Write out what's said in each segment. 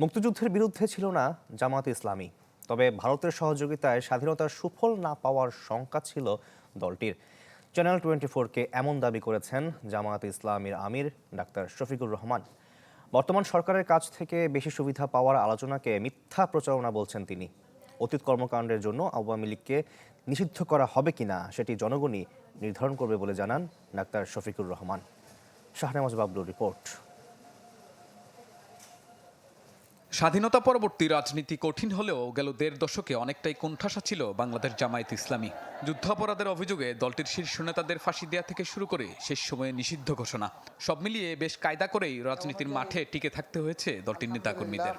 মুক্তিযুদ্ধের বিরুদ্ধে ছিল না জামাত ইসলামী, তবে ভারতের সহযোগিতায় স্বাধীনতার সুফল না পাওয়ার শঙ্কা ছিল দলটির। চ্যানেল টোয়েন্টি ফোরকে এমন দাবি করেছেন জামাত ইসলামীর আমির ডাক্তার শফিকুর রহমান। বর্তমান সরকারের কাছ থেকে বেশি সুবিধা পাওয়ার আলোচনাকে মিথ্যা প্রচারণা বলছেন তিনি। অতীত কর্মকাণ্ডের জন্য আওয়ামী লীগকে নিষিদ্ধ করা হবে কিনা সেটি জনগণই নির্ধারণ করবে বলে জানান ডাক্তার শফিকুর রহমান। শাহনামাজ বাবলুর রিপোর্ট। স্বাধীনতা পরবর্তী রাজনীতি কঠিন হলেও গেল দেড় দশকে অনেকটাই কোণঠাসা ছিল বাংলাদেশ জামায়াত ইসলামী। যুদ্ধাপরাধের অভিযোগে দলটির শীর্ষ নেতাদের ফাঁসি দেওয়া থেকে শুরু করে শেষ সময়ে নিষিদ্ধ ঘোষণা। সব মিলিয়ে বেশ কায়দা করেই রাজনীতির মাঠে টিকে থাকতে হয়েছে দলটির নেতাকর্মীদের।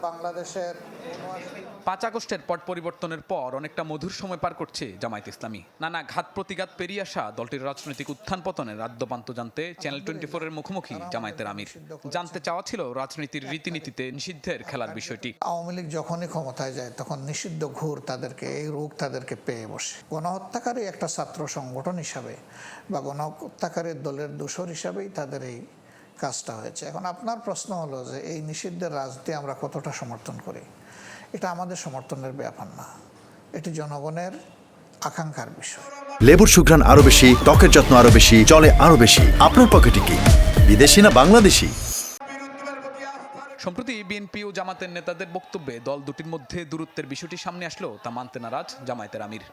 পাঁচ আগস্টের পট পরিবর্তনের পর অনেকটা মধুর সময় পার করছে জামায়াত ইসলামী। নানা ঘাত প্রতিঘাত পেরিয়ে আসা দলটির রাজনৈতিক উত্থান পতনের আদ্যপান্ত জানতে চ্যানেল টোয়েন্টি ফোরের মুখোমুখি জামায়াতের আমির। জানতে চাওয়া ছিল রাজনীতির রীতিনীতিতে নিষিদ্ধের খেলার বিষয়টি। আওয়ামী লীগ যখনই ক্ষমতায় যায় তখন নিষিদ্ধ ঘুর তাদেরকে এই রোগ তাদেরকে পেয়ে বসে। গণহত্যাকারী একটা ছাত্র সংগঠন হিসাবে বা গণহত্যাকারী দলের দোষর হিসাবেই তাদের এই কাজটা হয়েছে। এখন আপনার প্রশ্ন হলো যে এই নিষিদ্ধের রাজনীতি আমরা কতটা সমর্থন করি? এটা আমাদের সমর্থনের ব্যাপার না। এটি জনগণের আকাঙ্ক্ষার বিষয়। লেবুর সুঘ্রাণ আরও বেশি ত্বকের যত্ন আরও বেশি চলে আরও বেশি। আপনার পকেটে কি বিদেশি না বাংলাদেশি? সম্প্রতি বিএনপি ও জামাতের নেতাদের বক্তব্যে দল দুটির মধ্যে দূরত্বের বিষয়টি সামনে আসলো তা মানতে নারাজ, জামায়াতের আমির।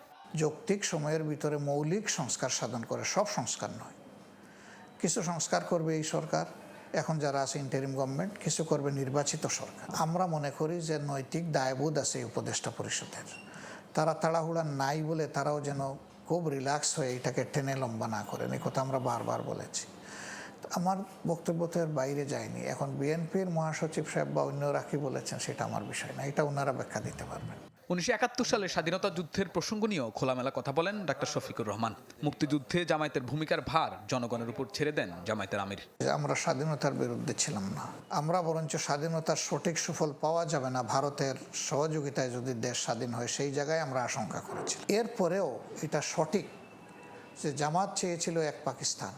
যৌক্তিক সময়ের ভিতরে মৌলিক সংস্কার সাধন করে সব সংস্কার নয়। কিছু সংস্কার করবে এই সরকার, এখন যারা আছে ইন্টারিম গভর্নমেন্ট কিছু করবে নির্বাচিত সরকার। আমরা মনে করি যে নৈতিক দায়বোধ আছে এই উপদেষ্টা পরিষদের। তারা তাড়াহুড়া নাই বলে তারাও যেন খুব রিল্যাক্স হয়ে এটাকে টেনে লম্বা না করেন, এই কথা আমরা বারবার বলেছি। আমার বক্তব্য তো এর বাইরে যায়নি। এখন বিএনপির মহাসচিব সাহেব বা অন্যরা কি বলেছেন সেটা আমার বিষয় না এটা ওনারা ব্যাখ্যা দিতে পারবেন। উনিশশো একাত্তর সালে স্বাধীনতা যুদ্ধের প্রসঙ্গ নিয়েও খোলামেলা কথা বলেন ডাক্তার শফিকুর রহমান। মুক্তিযুদ্ধে জামায়াতের ভূমিকার ভার জনগণের উপর ছেড়ে দেন জামায়াতের আমির। আমরা স্বাধীনতার বিরুদ্ধে ছিলাম না আমরা বরঞ্চ স্বাধীনতার সঠিক সুফল পাওয়া যাবে না ভারতের সহযোগিতায় যদি দেশ স্বাধীন হয় সেই জায়গায় আমরা আশঙ্কা করেছি। এরপরেও এটা সঠিক যে জামাত চেয়েছিল এক পাকিস্তান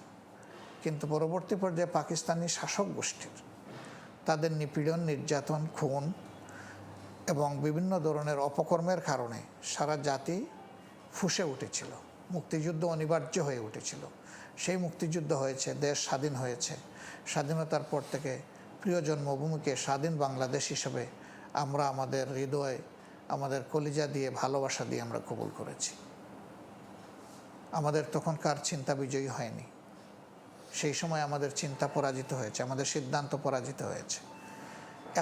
কিন্তু পরবর্তী পর্যায়ে পাকিস্তানি শাসক গোষ্ঠীর তাদের নিপীড়ন, নির্যাতন, খুন এবং বিভিন্ন ধরনের অপকর্মের কারণে সারা জাতি ফুসে উঠেছিল। মুক্তিযুদ্ধ অনিবার্য হয়ে উঠেছিল। সেই মুক্তিযুদ্ধ হয়েছে, দেশ স্বাধীন হয়েছে। স্বাধীনতার পর থেকে প্রিয় জন্মভূমিকে স্বাধীন বাংলাদেশ হিসেবে আমরা আমাদের হৃদয়, আমাদের কলিজা দিয়ে ভালোবাসা দিয়ে আমরা কবুল করেছি। আমাদের তখনকার চিন্তা বিজয়ী হয়নি। সেই সময় আমাদের চিন্তা পরাজিত হয়েছে আমাদের সিদ্ধান্ত পরাজিত হয়েছে।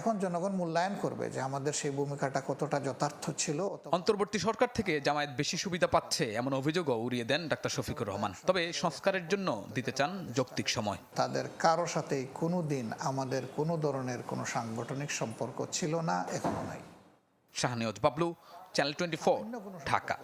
এখন জনগণ মূল্যায়ন করবে যে আমাদের সেই ভূমিকাটা কতটা যথার্থ ছিল অন্তর্বর্তী সরকার থেকে জামায়াত বেশি সুবিধা পাচ্ছে এমন অভিযোগও উড়িয়ে দেন ডাক্তার শফিকুর রহমান। তবে সংস্কারের জন্য দিতে চান যৌক্তিক সময়। তাদের কারও সাথেই কোনো দিন আমাদের কোনো ধরনের কোনো সাংগঠনিক সম্পর্ক ছিল না এখনও নাই। Shahnewaz Bablu channel twenty four Dhaka.